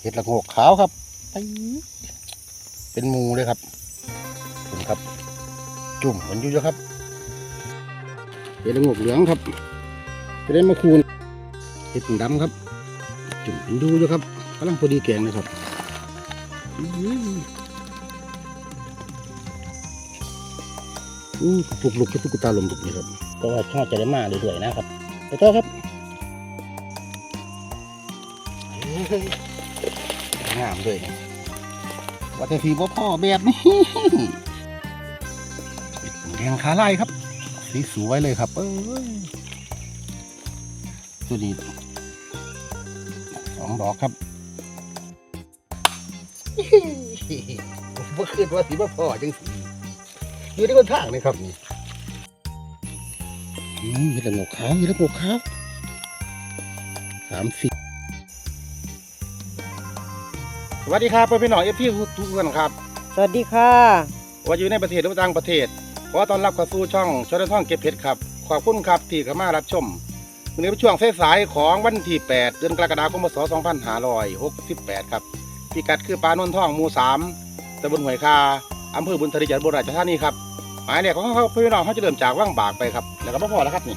เห็ดละโงกขาวครับเป็นมูเลยครับคุณครับ จุ่มมันอยู่เยอะครับเห็ดละโงกเหลืองครับจะได้มาคูณเห็ดดำครับ จุ่มมันอยู่เยอะครับกำลังพอดีแกงเลยครับอื้อหืออู้ปลุกลุกที่ตุ๊กตาลมบุกนี่ครับก็ว่าชอบจะได้มาเรื่อยๆนะครับไปต่อครับ งามเลยวัตถีบ่พ่อแบบนี้แดงขาไลายครับ สีสวยเลยครับ เอ้ยตัวนี้สองดอกครับบ่คิดว่าสีบ่พ่อจังสีอยู่ในคนทางนี่ครับนี่มมีแต่หมวกขาวมีแต่หมวกขาวสามสิ วัสดีครับเพื่อนพี่น้องเอฟพีทุกคนครับสวัสดีค่ะว่าอยู่ในประเทศหรือว่าต่างประเทศขอต้อนรับเข้าสู่ช่องชนท่องเก็บเพชรครับขอบคุณครับที่เข้ามารับชมวันนี้เป็นช่วงสายๆของวันที่ 8 เดือนกรกฎาคมพศ2568 ครับพิกัดคือปานนท่องหมู่3ตำบลห้วยคาอำเภอบุญทริจังหวัดบุรีรัมย์ธานีครับหมายเลขของเขาพี่น้องเขาจะเริ่มจากว่างบากไปครับแล้วก็บ่พอแล้วครับนี่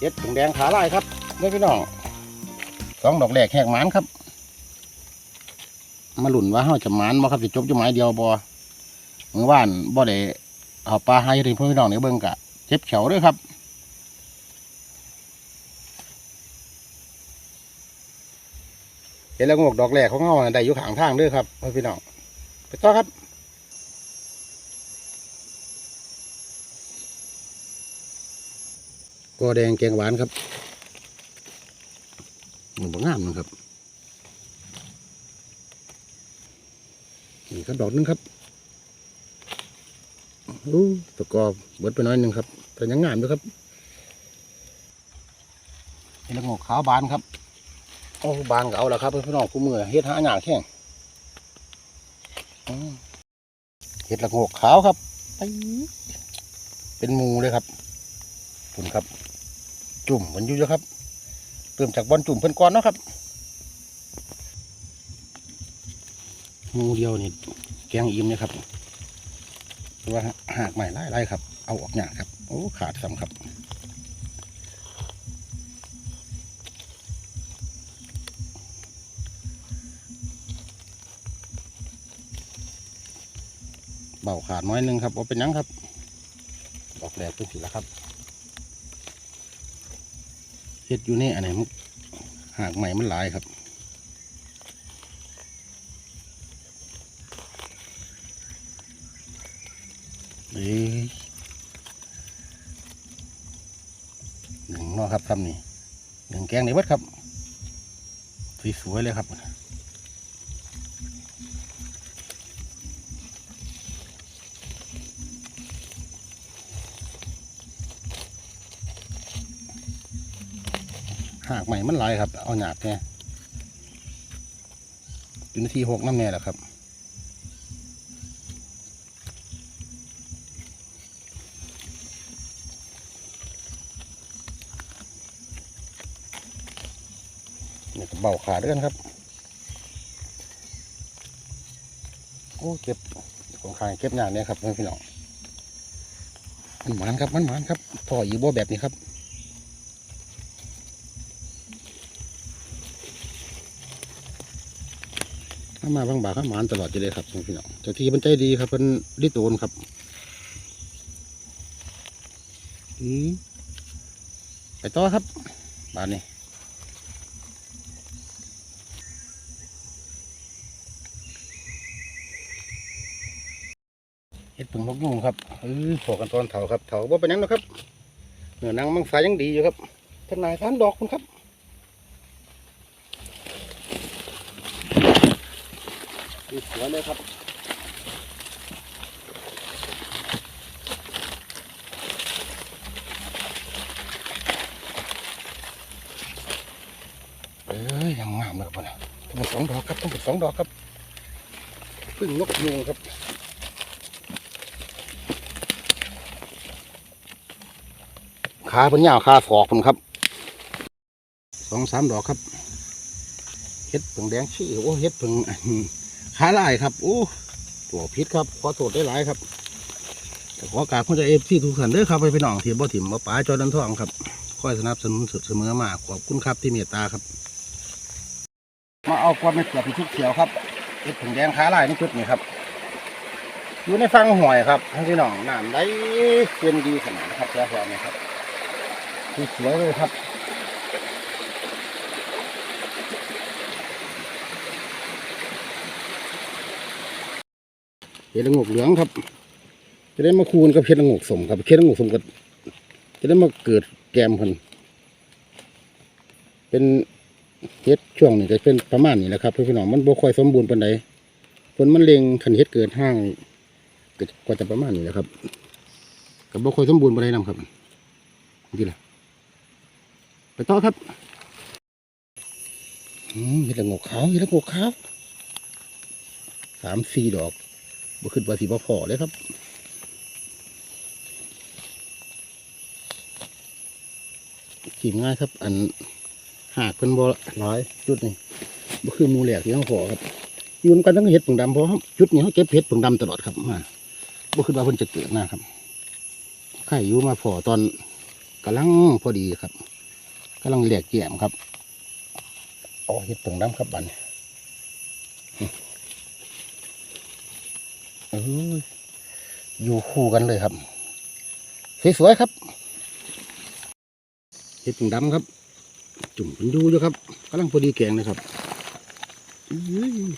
เฮ็ดถุงแดงขาลายครับเพื่อนพี่น้องสองดอกแรกแหกหมานครับ มาหลุนว่าเฮาจะหมานบ่ครับสิจบอยู่หมายเดียวบ่เมื่อวานบ่ได้เอาปลาให้ถึงพี่น้องในเบิ่งกะเจ็บเขียวด้วยครับเห็นแล้วงอกดอกแรกของเฮาน่ะได้อยู่ข้างทางด้อครับพี่น้องไปต่อครับกอแดงแกงหวานครับมันบ่งามนะครับ นี่ครับดอกหนึงครับโอ้ตะกอเบิดไปหน้อยหนึงครับแต่ยังงามอยู่ครับเห็ดละโงกขาวบานครับโอ้บานก็เอาแล้วครับเพื่อนพี่น้องคู่มือเฮ็ดหาหยางแข้งอืมเห็ดละโงกขาวครับไปเป็นหมูเลยครับคุณครับ จุ่มมันอยู่เยอะครับเติมจากบอลจุ่มเพิ่นก่อนเนาะครับ หมูเดียวนี่แกงอิ่มนี่ยครับว่าหากใหม่ไล่ๆครับ เอาออกหยาครับ โอ้ขาดสำครับเบาขาดน้อยนึงครับว่าเป็นยังครับ ดอกแรกเป็นสีแล้วครับเฮ็ดอยู่นี่อันไหนมันหากใหม่มันหลายครับ เอ้ยหนึ่ง เนาะครับทำนี่หนึ่งแกงในวัดครับ สวยๆเลยครับหากใหม่มันหลายครับ เอาหยาดเนี่ยอยู่นาทีหกน้ำแน่แหละครับ นี่ก็เบาขาด้วยกันครับ โอ้เก็บของขายเก็บอย่างเนี้ยครับพี่น้องมันหมานครับมันหมานครับพออีโบแบบนี้ครับถ้ามาบางบาข้าหมานตลอดจะเลยครับพี่น้องเจ้าที่มันใจดีครับเป็นริโตนครับอืมไปต่อครับบานนี้ เห็ดผึ่งน กยุงครับเออพอกันตอนเถาครับเถาว่าเป็นยังนะครับเนื้อนังมังสายยังดีอยู่ครับทนายท่านดอกคุณครับดูสวยเลยครับเอ้ยยังงามเลยครับเนี่ยต้องเป็นสองดอกครับต้องเป็นสองดอกครับพึ่งนกยุงครับ ขาเป็นยาวขาศอกผมครับสองสามดอกครับเฮ็ดผึ่งแดงชี้โอ้เฮ็ดผงอันขาลายครับโอ้ตัวพิษครับขอโทษได้หลายครับแต่ขอการคุณจะเอฟซีทุกท่านเด้อครับไปพี่น้องที่บ่ถิ่มบ่ป๋าจอดันทองครับคอยสนับสนุนสุดเสมอมาขอบคุณครับที่เมตตาครับ มาเอาความไม่เกลือพิชุดเขียวครับเฮ็ดผึ่งแดงขาลายนี่ชุดนี้ครับอยู่ในฟังห่วยครับท่านพี่น้องน้ำไหลเย็นดีขนาดนะครับแถวๆนี้ครับ สวยเลยครับเห็ดละงกเหลืองครับ จะได้มาคูณกับเห็ดละงกสมครับเห็ดละงกสมก็จะได้มาเกิดแกมคนเป็นเห็ดช่วงนี้ก็เป็นประมาณนี้แหละครับเพื่อนพี่น้องมันบ่ค่อยสมบูรณ์ปานใดผลมันเล็งขันเห็ดเกิดห้างก็ก็จะประมาณนี้แหละครับกับบ่ค่อยสมบูรณ์ปานใดนำครับนี่แหละ ไปต่อครับอืมเห็ดละงกขาวเห็ดละงกขาวสามสี่ดอกบ่ขึ้นว่าสีบ่พอเลยครับกินง่ายครับ อันหากเพิ่นบ่ร้อยจุดนี่บ่คือหมูแหลกที่เฮาพอครับยืนกันทั้งเห็ดผงดำเพราะจุดนี้เฮาเก็บเห็ดผงดำตลอดครับมาบ่คิดว่าเพิ่นจะเกิดนะครับไข่อยู่มาพอตอนกำลังพอดีครับ กำลังแหลกแก้มครับอ๋อเห็ดผงดำครับบัดนเอ้ยอยู่คู่กันเลยครับสวยๆครับเห็ดผงดำครับ จุ่มเป็นดูอยู่ครับกำลังพอดีแกงนะครับอื้อ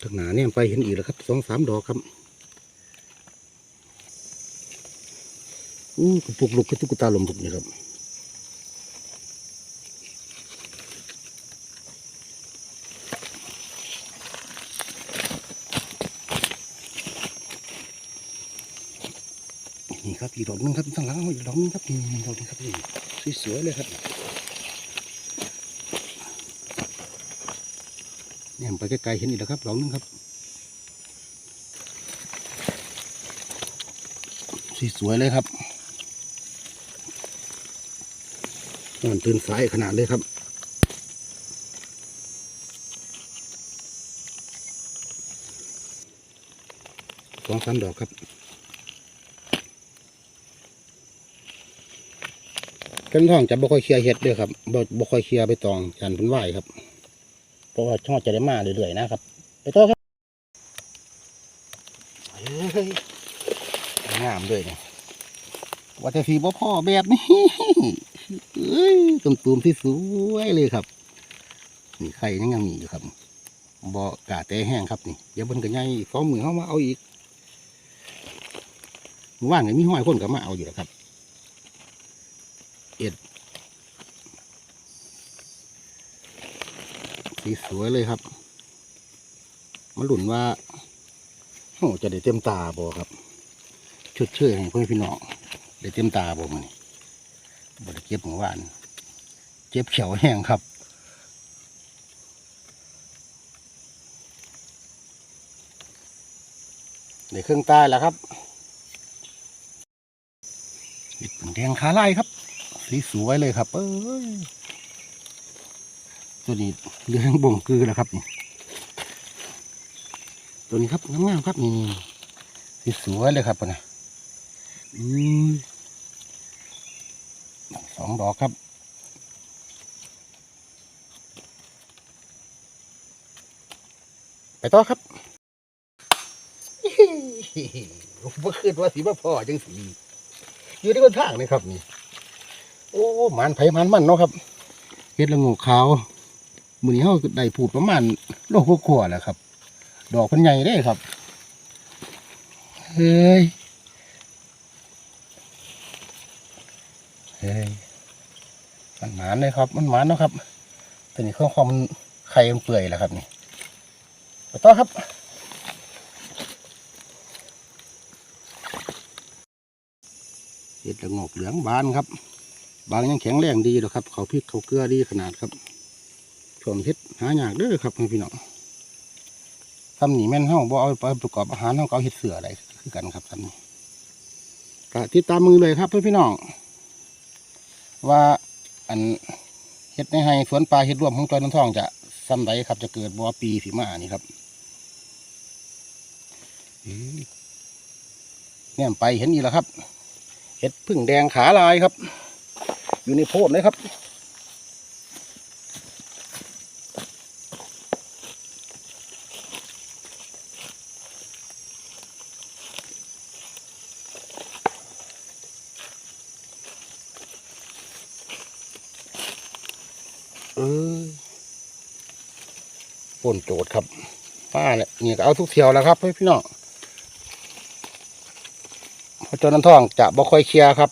ทางหนาเนี่ยไปเห็นอีกแล้วครับสองสามดอกครับ อู้กระปุกลุกกระตุกตาลมบุกนี่ครับนี่ครับอีกดอกหนึงครับข้างหลังอีกดอกหนึงครับนี่ดอกนี้ครับนี่สวยๆเลยครับเนี่ยไปไกลๆเห็นอีกแล้วครับดอกหนึงครับสวยๆเลยครับ มันตื่นสายขนาดเลยครับสองสามดอกครับกันท่องจะบ่ค่อยเคลียร์เห็ดด้วยครับบ่บ่ค่อยเคลียร์ไปตองจันเพิ่นไหวครับ เพราะว่าช่อจะได้มาเรื่อยๆนะครับ ไปต่อครับงามเลยเนี่ยว่าแต่สีบ่พ่อแบบนี้ ตุ่มตุ่มๆที่สวยเลยครับ นี่ไข่ยังยังมีอยู่ครับบ่กาแต่แห้งครับนี่เดี๋ยวเพิ่นก็ใหญ่ฟ้องมือเข้ามาเอาอีกเมื่อว่านก็มีห้อยคนก็มาเอาอยู่แล้วครับเอ็ดสีสวยเลยครับมาหลุนว่าโอ้จะได้เต็มตาบ่ครับชดเชยให้เพื่อนพี่น้องได้เต็มตาบ่มัน บ่ได้เก็บเมื่อวาน เจ็บเขียวแห้งครับได้เครื่องใตายแล้วครับเห็ดผงแดงขาไลายครับ สีสวยเลยครับ เอ้ยตัวนี้เรื่องบ่งคือแล้วครับนี่ตัวนี้ครับงามๆครับนี่นี่สวยเลยครับปะนะอืม สองดอกครับ ไปต่อครับผมบ่อคิดว่าสีบ่พอจังสีอยู่ที่บนทางนี่ครับนี่ โอ้หมันไผหมันมันเนาะครับเฮ็ดละงูขาวมือนี้เขาได้ผูดประมาณโลกกว่าๆแหละครับ ดอกมันใหญ่ได้ครับ เฮ้ย เฮ้ย มันหมานเลยครับ มันหมานนะครับแต่นี่ข้อความมันไข่มันเปื่อยแหละครับนี่ไปต่อครับเห็ดละงกเหลืองบานครับ บางยังแข็งแรงดีหรอครับ เขาพริกเขาเกลือดีขนาดครับช่วงเฮ็ดหายากเด้อครับพี่น้องทำหนีแม่นเฮาบ่เอาไปประกอบอาหารเฮาก็เอาเฮ็ดเสืออะไรคือกันครับทำนี้ก็ติดตามมือเลยครับเพื่อนพี่น้องว่า อันเฮ็ดในให้สวนปลาเฮ็ดร่วมของจอยน้ำทองจะซ้ำไรครับ จะเกิดบ่อปีสีมานี่ครับเนี่ยไปเห็นนี่แหละครับ เห็ดพึ่งแดงขาลายครับ อยู่ในโพดเลยครับ ฝนโจดครับป้าเนี่ยนี่ก็เอาทุกเที่ยวแล้วครับพี่น้องพราะเจานันทองจะบ่ค่อยเคลียร์ครับ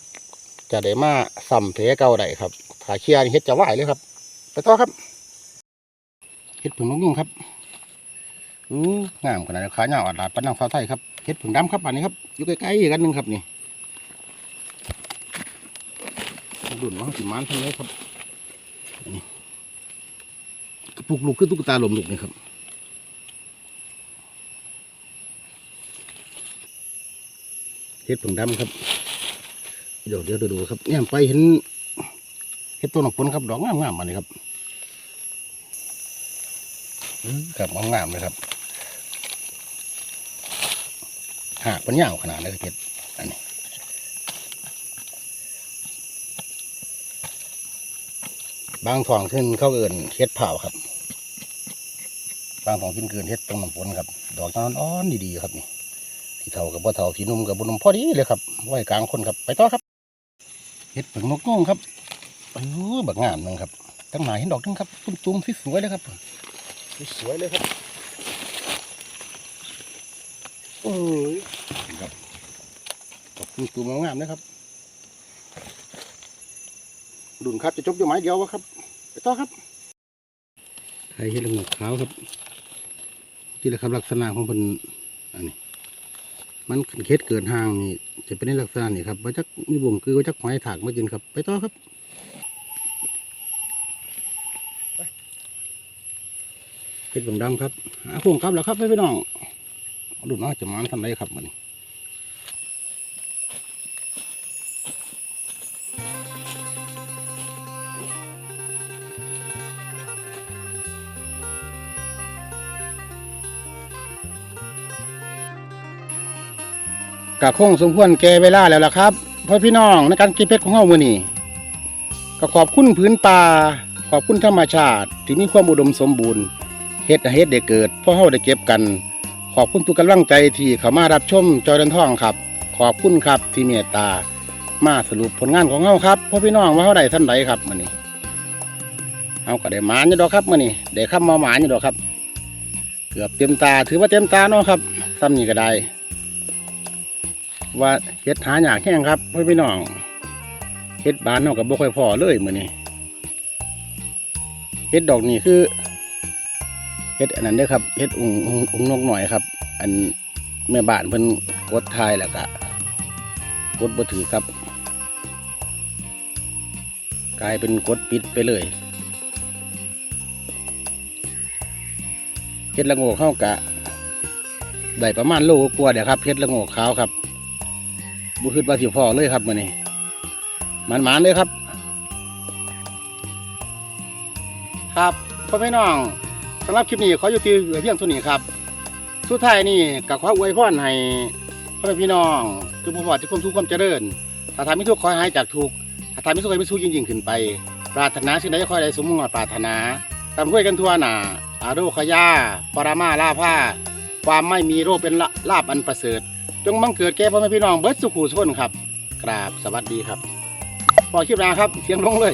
จะได้มาสัมเพเก่าได้ครับถ้าเคลียร์นี่เฮ็ดจะไหวเลยครับ ไปต่อครับเฮ็ดผึ่งนกยุงครับอู้งามขนาดขาหน้าอัดลาดปันนังฟ้าไทยครับเฮ็ดผึ่งดำครับอันนี้ครับอยู่ใกล้ๆกันนึงครับนี่ดุนว่าสิมานทั้งนี้ครับ ปลุกลูกคือตุ๊กตาหลมลูกนี่ครับเฮ็ดผงดำครับ เดี๋ยวเดี๋ยวดูครับเนี่ยไปเห็นเฮ็ดตัวหนกผลครับ ดอกงามๆมาเลยครับอื้อครับงามๆเลยครับหากมันยาวขนาดเลยครับเฮ็ดอันนี้บางทองขึ้นเขาเอินเฮ็ดเผาครับ บางท้องขึ้นเกินเฮ็ดตรงน้ำฝนครับ ดอกนอ่อนๆดีๆครับนี่ที่เท่ากับบ่เท่าที่นุ่มกับบ่นุ่มพอดีเลยครับไว้กลางคนครับไปต่อครับเฮ็ดผึ่งนกงงครับโอ้บักงามหนึงครับตั้งหนาเห็นดอกนึงครับตุ้มๆสวยๆเลยครับสวยๆเลยครับโอ้ยครับดอกตุ้มๆงามๆเลยครับดุนครับจะจบอยู่ไม้เดียววะครับ ไปต่อครับไทยเห็ดละงกขาวครับ ที่แหละครับลักษณะของมันอันนี้ มันเคสเกินห่างนี่จะเป็นในลักษณะนี้ครับว่าจักมีบ่วงคือว่าจักหอยถากมากินครับ ไปต่อครับเป็ดบ่งดำครับหาพวงครับแล้วครับพี่น้องดูน้องจะมันทำไรครับมัน กะคงสมควรแก่เวลาแล้วล่ะครับพ่อพี่น้องในการก็บเพชรของเฮามื้อนี้ก็ขอบคุณพื้นป่าขอบคุณธรรมชาติที่มีความอุดมสมบูรณ์เฮ็ดเฮ็ดได้เกิดพราะเฮาได้เก็บกัน ขอบคุณทุกกำลังใจที่เข้ามารับชมจอยดันทองครับ ขอบคุณครับที่เมตตา มาสรุปผลงานของเฮาครับพ่อพี่น้องว่าเฮาได้ท่านใดครับมื้อนี้เฮาก็ได้หมานอยู่ดอกครับมื้อนี้ได้คำมาหมานอยู่ดอกครับ เกือบเต็มตาถือว่าเต็มตาเนาะครับซ้ำนี้ก็ได้ ว่าเฮ็ดหายากแห้งครับพ่อพี่น้องเฮ็ดบานเฮากับบ่ค่อยพอเลยมื้อนี้เฮ็ดดอกนี่คือเฮ็ดอันนั้นเด้อครับเฮ็ดองค์องค์องนกหน่อยครับ อันแม่บ้านเพิ่นกดทายแล้วก็กดบ่ถือครับ กลายเป็นกดปิดไปเลยเฮ็ดละโงกเข้ากะได้ประมาณโลกว่าเดี๋ยวครับเฮ็ดละโงกขาวครับ บุคือปลาสิพอเลยครับมื่อนี้มันหมานเลยครับ ครับพ่อแม่น้องสำหรับคลิปนี้ขออยู่ที่เพียงเท่านี้ครับ สุดท้ายนี่ก็ขออวยพรให้พ่อแม่พี่น้องทุกผู้ปลอดทุกความทุกความเจริญถ้าทำไม่ทุกข์ขอให้หายจากทุกข์ถ้าทำไม่ทุกข์ไม่สู้ยิ่งยิ่งขึ้นไป ปรารถนาสิ่งใดขอให้ได้สมมุ่งปรารถนาทำด้วยกันทั่วหน้าอาโรคยาปรามาลาผ้าความไม่มีโรคเป็นลาบอันประเสริฐ จงบังเกิดแก่พ่อแม่พี่น้องเบิร์ดสุขุสุขนครับกราบสวัสดีครับพอคลิปหนาครับเสียงลงเลย